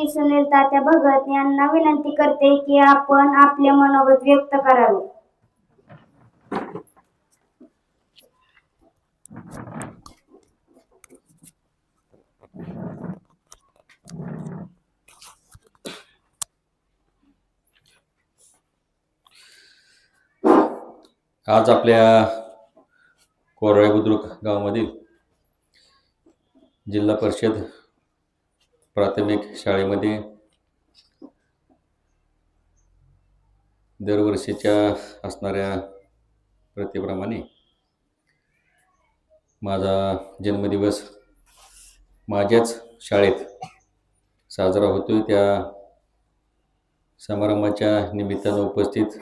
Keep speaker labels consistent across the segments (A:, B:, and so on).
A: मी सुनील तात्या भगत यांना विनंती करते की आपण आपले मनोगत व्यक्त करावे.
B: आज आपल्या कोरळे बुद्रुक गावामधील जिल्हा परिषद प्राथमिक शाळेमध्ये दरवर्षीच्या असणाऱ्या प्रथेप्रमाणे माझा जन्मदिवस माझ्याच शाळेत साजरा होतोय. त्या समारंभाच्या निमित्तानं उपस्थित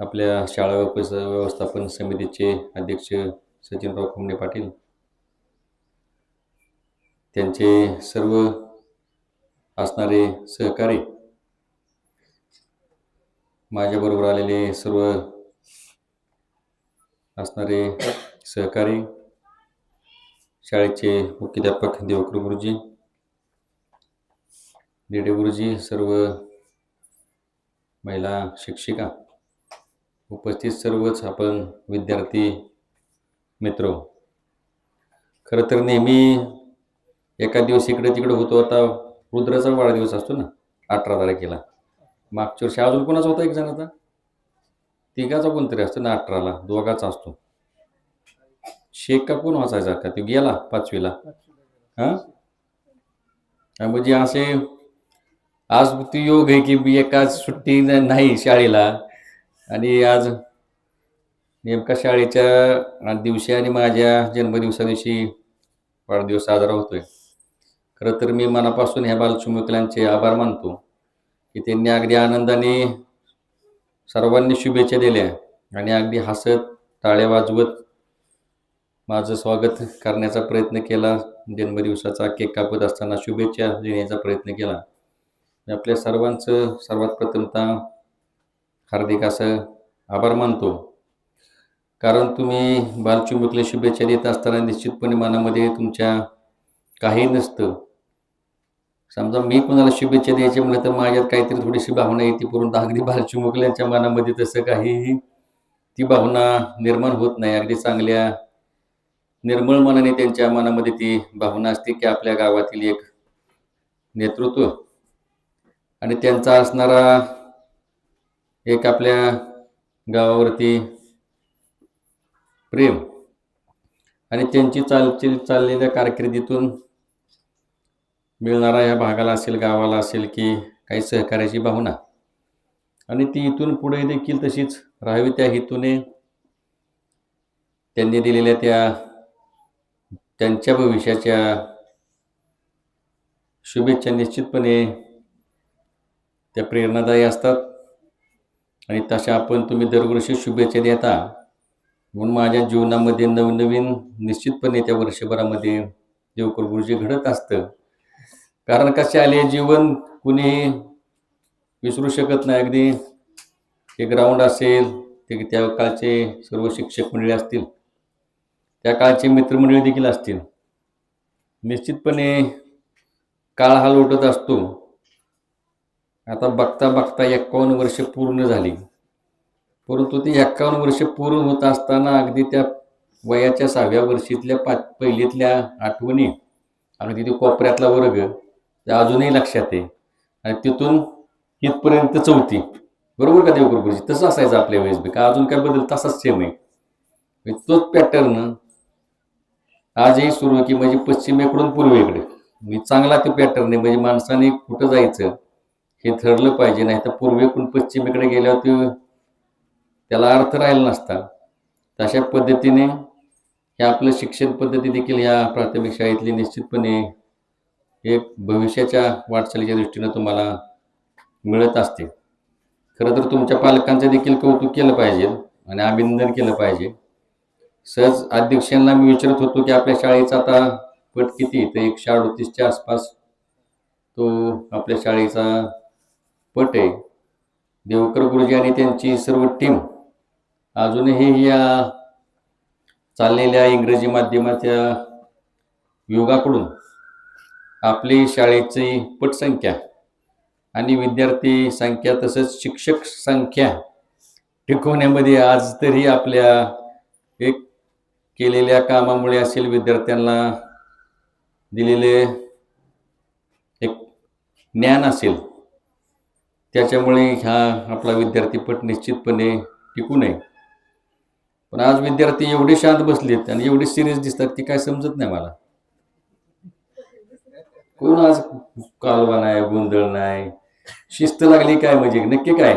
B: आपल्या शाळा व्यवस्थापन समितीचे अध्यक्ष सचिनराव खुमणे पाटील त्यांचे सर्व असणारे सहकारी माझ्याबरोबर आलेले सर्व असणारे सहकारी शाळेचे मुख्याध्यापक देवकर गुरुजी दिडे गुरुजी सर्व महिला शिक्षिका उपस्थित सर्वच आपण विद्यार्थी मित्र. खरं तर नेहमी एका दिवस इकडे तिकडे होतो. आता रुद्राचा वाढदिवस असतो ना अठरा तारखेला. मागच्या वर्षी अजून कोणाचा होता एक जण आता तिघाचा कोणतरी असतो ना अठराला. दोघाचा असतो. शेख का कोण वाचायचा का? तो गेला पाचवीला. हां? म्हणजे असे आज ती योग आहे की एकाच सुट्टी नाही शाळेला. आणि आज नेमका शाळेच्या दिवशी आणि माझ्या जन्मदिवसा दिवशी वाढदिवस साजरा होतोय. खरं तर मी मनापासून ह्या बालचिमुकल्यांचे आभार मानतो की त्यांनी अगदी आनंदाने सर्वांनी शुभेच्छा दिल्या आणि अगदी हसत टाळ्या वाजवत माझं स्वागत करण्याचा प्रयत्न केला. जन्मदिवसाचा केक कापत असताना शुभेच्छा देण्याचा प्रयत्न केला. आपल्या सर्वांचं सर्वात प्रथमतः हार्दिक असं आभार मानतो. कारण तुम्ही बालचुंबकला शुभेच्छा देत असताना निश्चितपणे मनामध्ये तुमच्या काही नसतं. समजा मी कोणाला शुभेच्छा द्यायची म्हणलं तर माझ्यात काहीतरी थोडीशी भावना येते परंतु अगदी बालचिमुकल्यांच्या मनामध्ये तसं काही ती भावना निर्माण होत नाही. अगदी चांगल्या निर्मळ मनाने त्यांच्या मनामध्ये ती भावना असते की आपल्या गावातील एक नेतृत्व आणि त्यांचा असणारा एक आपल्या गावावरती प्रेम आणि त्यांची चालची चाललेल्या कारकिर्दीतून मिळणारा या भागाला असेल गावाला असेल की काही सहकार्याची भावना. आणि ती इथून पुढे देखील तशीच राहावी त्या हेतूने त्यांनी दिलेल्या त्या त्यांच्या भविष्याच्या शुभेच्छा निश्चितपणे त्या प्रेरणादायी असतात. आणि तशा आपण तुम्ही दरवर्षी शुभेच्छा देता. म्हणून माझ्या जीवनामध्ये नवनवीन निश्चितपणे त्या वर्षभरामध्ये देवकर गुरुजी घडत असतं. कारण कसे आले जीवन कुणी विसरू शकत नाही? अगदी ते ग्राउंड असेल ते त्या काळचे सर्व शिक्षक मंडळी असतील त्या काळचे मित्रमंडळी देखील असतील. निश्चितपणे काळ हा लोटत असतो. आता बघता बघता एक्कावन्न वर्ष पूर्ण झाली. परंतु ती एक्कावन्न वर्ष पूर्ण होत असताना अगदी त्या वयाच्या सहाव्या वर्षीतल्या पा पहिलीतल्या आठवणी अगदी तिथे कोपऱ्यातला वर्ग ते अजूनही लक्षात आहे. आणि तिथून इथपर्यंत चौथी. बरोबर का देवकर तसं असायचं आपल्या वेळेस बी. का अजून काय बदल? तसाच सेम आहे. तोच पॅटर्न आजही सुरू आहे की म्हणजे पश्चिमेकडून पूर्वेकडे. मी चांगला ते पॅटर्न आहे. म्हणजे माणसाने कुठं जायचं हे ठरलं पाहिजे. नाही तर पूर्वेकडून पश्चिमेकडे गेल्यावर ते त्याला अर्थ राहिला नसता. तशा पद्धतीने हे आपलं शिक्षण पद्धती देखील या प्राथमिक शाळेतली निश्चितपणे हे भविष्याच्या वाटचालीच्या दृष्टीनं तुम्हाला मिळत असते. खरं तर तुमच्या पालकांचं देखील कौतुक केलं पाहिजे आणि अभिनंदन केलं पाहिजे. सहज अध्यक्षांना मी विचारत होतो की आपल्या शाळेचा आता पट किती तर एकशे अडतीसच्या आसपास तो आपल्या शाळेचा पट आहे. देवकर गुरुजी आणि त्यांची सर्व टीम अजूनही या चाललेल्या इंग्रजी माध्यमाच्या युगाकडून आपली शाळेची पटसंख्या आणि विद्यार्थी संख्या तसंच शिक्षक संख्या टिकवण्यामध्ये आज तरी आपल्या एक केलेल्या कामामुळे असेल विद्यार्थ्यांना दिलेले एक ज्ञान असेल. त्याच्यामुळे हा आपला विद्यार्थीपट निश्चितपणे टिकू नये. पण आज विद्यार्थी एवढे शांत बसलेत आणि एवढे सिरियस दिसतात की काय समजत नाही मला. कोण आज कालवा नाही गोंधळ नाही. शिस्त लागली काय म्हणजे? नक्की काय?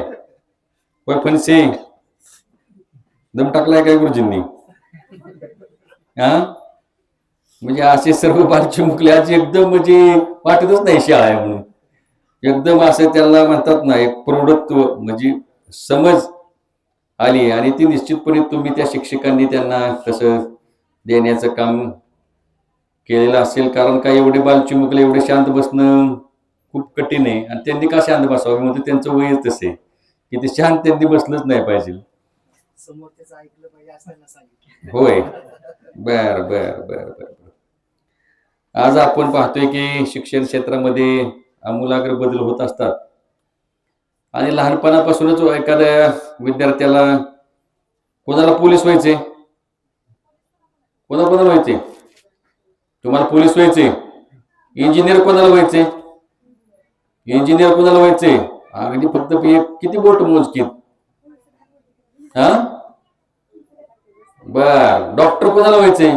B: पण फणसे दम टाकलाय काय गुरुजींनी? हा म्हणजे असे सर्व बालची मुकले आज एकदम म्हणजे वाटतच नाही शाळा आहे म्हणून. एकदम असं त्याला म्हणतात ना एक प्रौढत्व म्हणजे समज आली आणि ती निश्चितपणे तुम्ही त्या शिक्षकांनी त्यांना तसं देण्याचं काम केलेलं असेल. कारण काय एवढे बालचिमुकले एवढे शांत बसणं खूप कठीण आहे. आणि त्यांनी का शांत बसावं? म्हणजे त्यांचं वयच तसे की ते शांत त्यांनी बसलंच नाही पाहिजे. होय. बर बर बर बर आज आपण पाहतोय की शिक्षण क्षेत्रामध्ये आमूलाग्र बदल होत असतात. आणि लहानपणापासूनच एखाद्या विद्यार्थ्याला कोणाला पोलीस व्हायचे कोणा कोणाला व्हायचे तुम्हाला पोलीस व्हायचे. इंजिनियर कोणाला व्हायचे? इंजिनियर कोणाला व्हायचे? अगदी फक्त किती बोट मोजकीत? हा? बर. डॉक्टर कोणाला व्हायचे?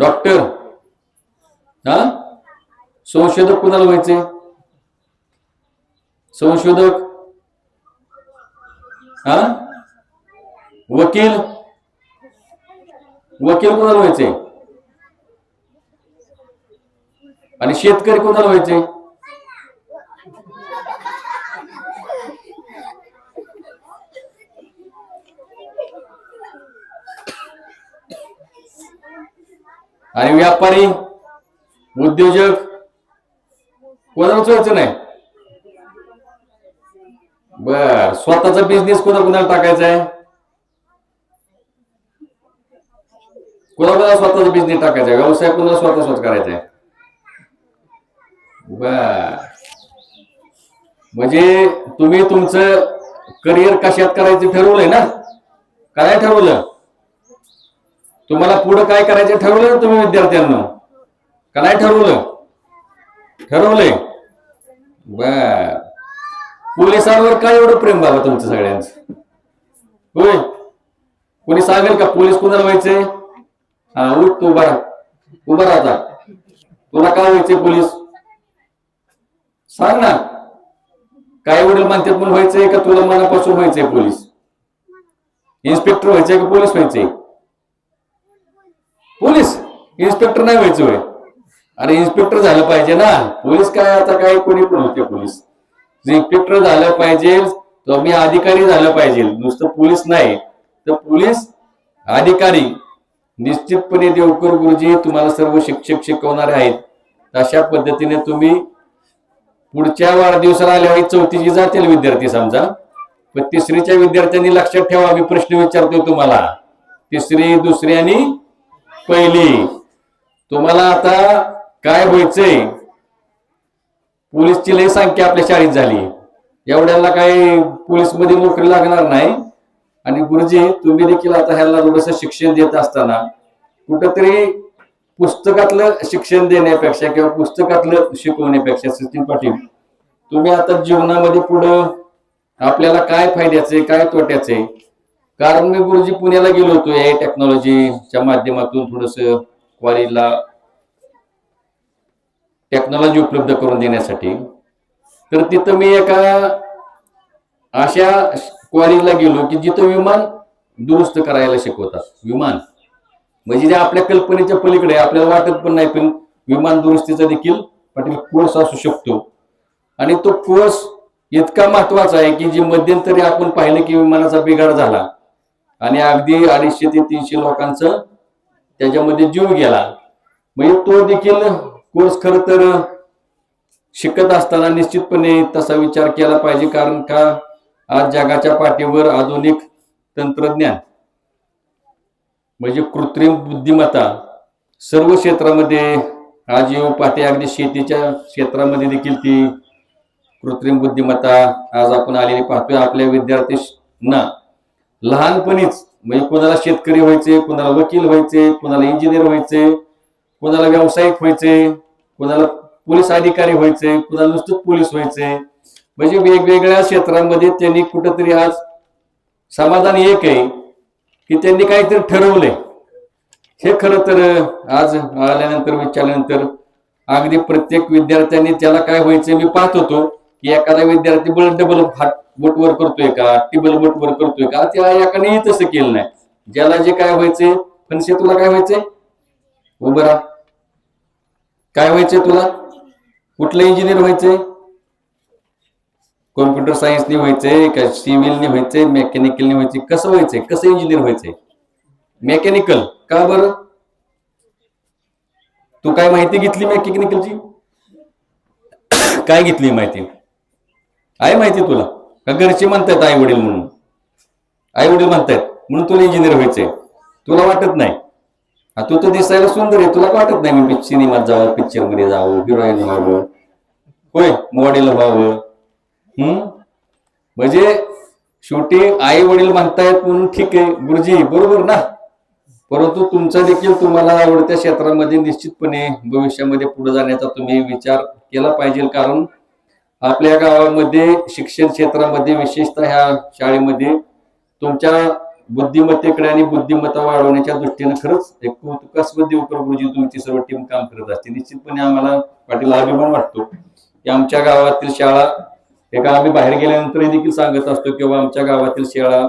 B: डॉक्टर हा? संशोधक कोणाला व्हायचे? संशोधक? हा? वकील? वकील कोणाला व्हायचे? आणि शेतकरी कोणाला व्हायचे? आणि व्यापारी उद्योजक कोणालाच व्हायचं नाही. बर स्वतःचा बिझनेस कोणा कोणाला टाकायचा आहे? कोणाला स्वतःचा बिझनेस टाकायचा आहे व्यवसाय कोणाला स्वतः स्वतः करायचा आहे बर. म्हणजे तुम्ही तुमचं करिअर कशात करायचं ठरवलंय ना? काय ठरवलं? तुम्हाला पुढं काय करायचं ठरवलं ना तुम्ही विद्यार्थ्यांना? का नाही ठरवलं? ठरवलंय. बर. पोलिसांवर काय एवढं प्रेम बाबा तुमचं सगळ्यांचं? होय? कोणी सांगेल का पोलीस कोणाला व्हायचंय? उठ तू उभा राहा. उभा राहता तुला काय व्हायचे पोलीस? सांग ना. काय वडील म्हणतात म्हणून व्हायचंय का? तुला मनापासून व्हायचंय पोलीस? इन्स्पेक्टर व्हायचंय का पोलीस व्हायचंय? पोलीस? इन्स्पेक्टर नाही व्हायचं होय. अरे इन्स्पेक्टर झालं पाहिजे ना. पोलीस काय आता काय कोणी पण होते पोलीस. इन्स्पेक्टर झालं पाहिजे तर मी अधिकारी झालं पाहिजे. नुसतं पोलीस नाही. तर पोलीस अधिकारी. निश्चितपणे देवकर गुरुजी तुम्हाला सर्व शिक्षक शिकवणारे आहेत. अशा पद्धतीने तुम्ही पुढच्या वाढदिवसाला आल्यावर चौथीची जातील विद्यार्थी समजा. पण तिसरीच्या विद्यार्थ्यांनी लक्षात ठेवा मी प्रश्न विचारतोय तुम्हाला. तिसरी दुसरी आणि पहिली. तुम्हाला आता काय व्हायचंय? पोलीसची लय संख्या आपल्या शाळेत झाली. एवढ्याला काही पोलीसमध्ये नोकरी लागणार नाही. आणि गुरुजी तुम्ही देखील आता ह्याला थोडस शिक्षण देत असताना कुठंतरी पुस्तकातलं शिक्षण देण्यापेक्षा किंवा पुस्तकातलं शिकवण्यापेक्षा सचिन पाटील तुम्ही आता जीवनामध्ये पुढं आपल्याला काय फायद्याचे काय तोट्याचे? कारण मी गुरुजी पुण्याला गेलो होतो या टेक्नॉलॉजीच्या माध्यमातून थोडस कॉलेजला टेक्नॉलॉजी उपलब्ध करून देण्यासाठी. तर तिथं मी एका अशा कॉलेजला गेलो की जिथं विमान दुरुस्त करायला शिकवतात विमान. म्हणजे जे आपल्या कल्पनेच्या पलीकडे आपल्याला वाटत पण नाही पण विमान दुरुस्तीचा देखील पाटील कोर्स असू शकतो. आणि तो कोर्स इतका महत्त्वाचा आहे की जे मध्यंतरी आपण पाहिलं की विमानाचा बिघाड झाला. आणि अगदी अडीचशे ते तीनशे लोकांचं त्याच्यामध्ये जीव गेला. म्हणजे तो देखील कोर्स खर तर शिकत असताना निश्चितपणे तसा विचार केला पाहिजे कारण का? आज जगाच्या पाठीवर आधुनिक तंत्रज्ञान. म्हणजे कृत्रिम बुद्धिमत्ता सर्व क्षेत्रामध्ये आज येऊ पाहते अगदी शेतीच्या क्षेत्रामध्ये देखील ती कृत्रिम बुद्धिमत्ता आज आपण आलेली पाहतोय. आपल्या विद्यार्थ्यांना लहानपणीच म्हणजे कोणाला शेतकरी व्हायचे कोणाला वकील व्हायचे कोणाला इंजिनियर व्हायचे कोणाला व्यावसायिक व्हायचे कोणाला पोलीस अधिकारी व्हायचे कोणाला नुसतंच पोलीस व्हायचे. म्हणजे वेगवेगळ्या क्षेत्रांमध्ये त्यांनी कुठंतरी आज समाधान एक आहे. की त्यांनी काहीतरी ठरवलंय. हे खरं तर आज आल्यानंतर विचारल्यानंतर अगदी प्रत्येक विद्यार्थ्यांनी त्याला काय व्हायचं मी पाहत होतो की एखादा विद्यार्थी बळ डबल हात बोटवर करतोय का टिबल बोटवर करतोय का त्या एकानेही तसं केलं नाही. ज्याला जे काय व्हायचंय फणसे तुला काय व्हायचंय? उभं राहा. काय व्हायचंय तुला? कुठलं इंजिनियर व्हायचंय? कॉम्प्युटर सायन्सने व्हायचंय का सिव्हिलने व्हायचंय मेकॅनिकलने व्हायचंय कसं व्हायचंय कसं इंजिनियर व्हायचंय? मेकॅनिकल का बरं? तू काय माहिती घेतली मेकॅनिकलची काय घेतली माहिती? आहे माहिती तुला? का घरचे म्हणतायत आई वडील म्हणून? आई वडील म्हणतायत म्हणून तुला इंजिनियर व्हायचंय. तुला वाटत नाही. तू तर दिसायला सुंदर आहे तुला वाटत नाही मी सिनेमात जावं पिक्चरमध्ये जावं हिरोईन व्हावं. होय मॉडेल व्हावं. म्हणजे शेवटी आई वडील म्हणतायत म्हणून ठीक आहे गुरुजी बरोबर ना? परंतु तुमचा देखील तुम्हाला आवडत्या क्षेत्रामध्ये निश्चितपणे भविष्यामध्ये पुढे जाण्याचा तुम्ही विचार केला पाहिजे. कारण आपल्या गावामध्ये शिक्षण क्षेत्रामध्ये विशेषतः ह्या शाळेमध्ये तुमच्या बुद्धिमत्तेकडे आणि बुद्धिमत्ता वाढवण्याच्या दृष्टीने खरंच एक कौतुकास्पद गुरुजी तुमची सर्व टीम काम करत असते निश्चितपणे आम्हाला पाटील अभिमान वाटतो की आमच्या गावातील शाळा एका आम्ही बाहेर गेल्यानंतर देखील सांगत असतो किंवा आमच्या गावातील शाळा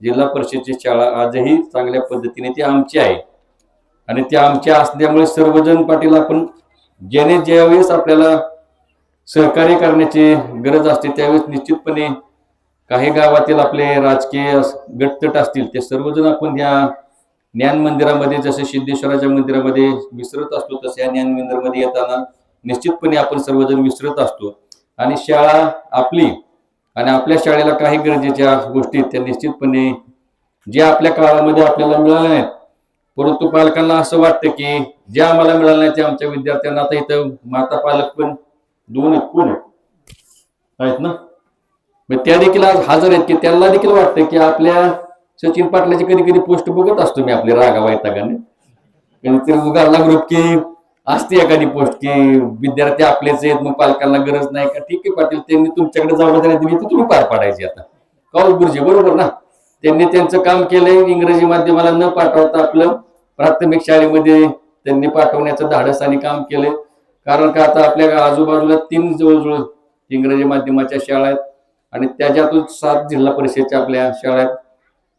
B: जिल्हा परिषदची शाळा आजही चांगल्या पद्धतीने ती आमची आहे. आणि त्या आमच्या असल्यामुळे सर्वजण पाटील आपण ज्याने ज्यावेळेस आपल्याला सहकार्य करण्याची गरज असते त्यावेळेस निश्चितपणे काही गावातील आपले राजकीय गटतट असतील ते सर्वजण आपण या ज्ञान मंदिरामध्ये जसे सिद्धेश्वराच्या मंदिरामध्ये विसरत असतो तसे या ज्ञान मंदिरामध्ये येताना निश्चितपणे आपण सर्वजण विसरत असतो. आणि शाळा आपली आणि आपल्या शाळेला काही गरजेच्या गोष्टी आहेत त्या निश्चितपणे जे आपल्या काळामध्ये आपल्याला मिळाल्या नाहीत परंतु पालकांना असं वाटतं की जे आम्हाला मिळालं नाही ते आमच्या विद्यार्थ्यांना आता इथं माता पालक पण दोन आहेत कोण आहेत? ना? मग त्या देखील आज हजर आहेत की त्यांना देखील वाटतं की आपल्या सचिन पाटलाची कधी कधी पोस्ट बघत असतो मी आपली रागा वैतागाने कधीतरी उगारला ग्रुप की असते एखादी पोस्ट की विद्यार्थी आपलेच आहेत मग पालकांना गरज नाही का? ठीक आहे पाटील त्यांनी तुमच्याकडे जबाबदारी दिली तर तुम्ही पार पाडायची आता. काउल गुरुजी बरोबर ना? त्यांनी त्यांचं काम केलंय इंग्रजी माध्यमाला न पाठवता आपलं प्राथमिक शाळेमध्ये त्यांनी पाठवण्याचं धाडस आणि काम केलंय. कारण का आता आपल्या आजूबाजूला तीन जवळजवळ इंग्रजी माध्यमाच्या शाळा आहेत आणि त्याच्यातून सात जिल्हा परिषदच्या आपल्या शाळा आहेत.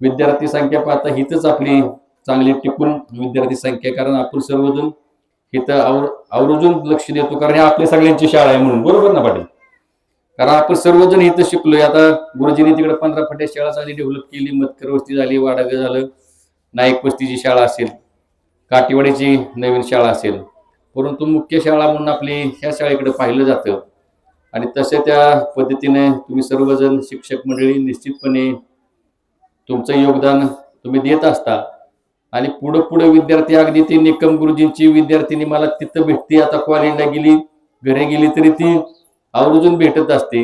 B: विद्यार्थी संख्या पाहता हीच आपली चांगली टिकून विद्यार्थी संख्या कारण आपण सर्वजण इथं आवर आवर्जून लक्ष देतो कारण हे आपली सगळ्यांची शाळा आहे म्हणून. बरोबर ना पाटील? कारण आपण सर्वजण इथं शिकलोय. आता गुरुजींनी तिकडे पंधरा फटे शाळा चांगली डेव्हलप केली मतकर वस्ती झाली वाडागं झालं नाईक वस्तीची शाळा असेल काटीवाडीची नवीन शाळा असेल. परंतु मुख्य शाळा म्हणून आपली ह्या शाळेकडे पाहिलं जातं. आणि तसे त्या पद्धतीने तुम्ही सर्वजण शिक्षक मंडळी निश्चितपणे तुमचं योगदान तुम्ही देत असता. आणि पुढं पुढं विद्यार्थी अगदी ती निकम गुरुजींची विद्यार्थिनी मला तिथं भेटते. आता कॉलेजला गेली घरी गेली तरी ती आवर्जून भेटत असते.